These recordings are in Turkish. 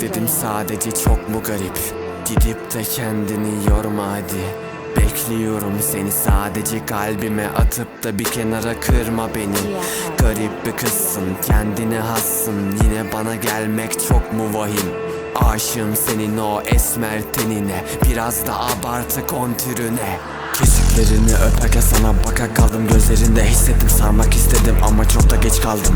Bekledim sadece çok mu garip? Gidip de kendini yorma hadi. Bekliyorum seni sadece kalbime atıp da bir kenara kırma beni. Garip bir kızsın kendine hassın. Yine bana gelmek çok mu vahim? Aşığım senin o esmer tenine. Biraz da abartı kontürüne. Kesiklerini öperken sana Gözlerinde hissettim sarmak istedim ama çok da geç kaldım.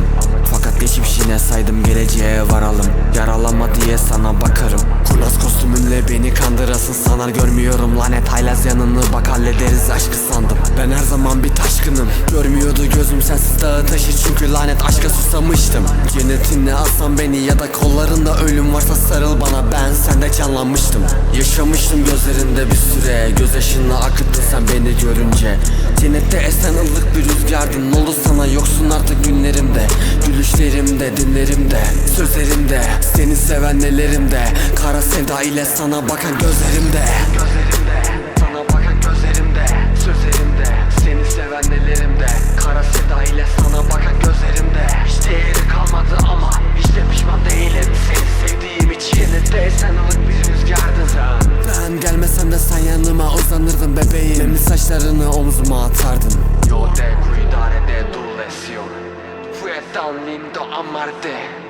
Fakat geçmişine saydım geleceğe varalım. Yaralama diye sana bakarım. Kurnaz kostümünle beni kandırasın sanar görmüyorum. Lanet haylaz yanını bak hallederiz aşkı sandım. Ben her zaman bir taşkınım. Görmüyordu gözüm sensiz dağı taşır. Çünkü lanet aşka susamıştım. Cennetinle alsan beni ya da kollarında ölüm varsa sarıl bana Ben sende canlanmıştım Yaşamıştım gözlerinde bir süre. Gözyaşını akıttın sen beni görünce. Cennette esen ılık bir rüzgardın Ne sana yoksun artık günlerimde. Gülüşlerimde dinlerimde Sözlerimde. Seni seven ellerimde. Kara sevda ile sana bakan gözlerimde Gelmesem de sen yanıma uzanırdın bebeğim. Nemli saçlarını omzuma atardın. Yo te cuidaré de tu Fue tan lindo amarte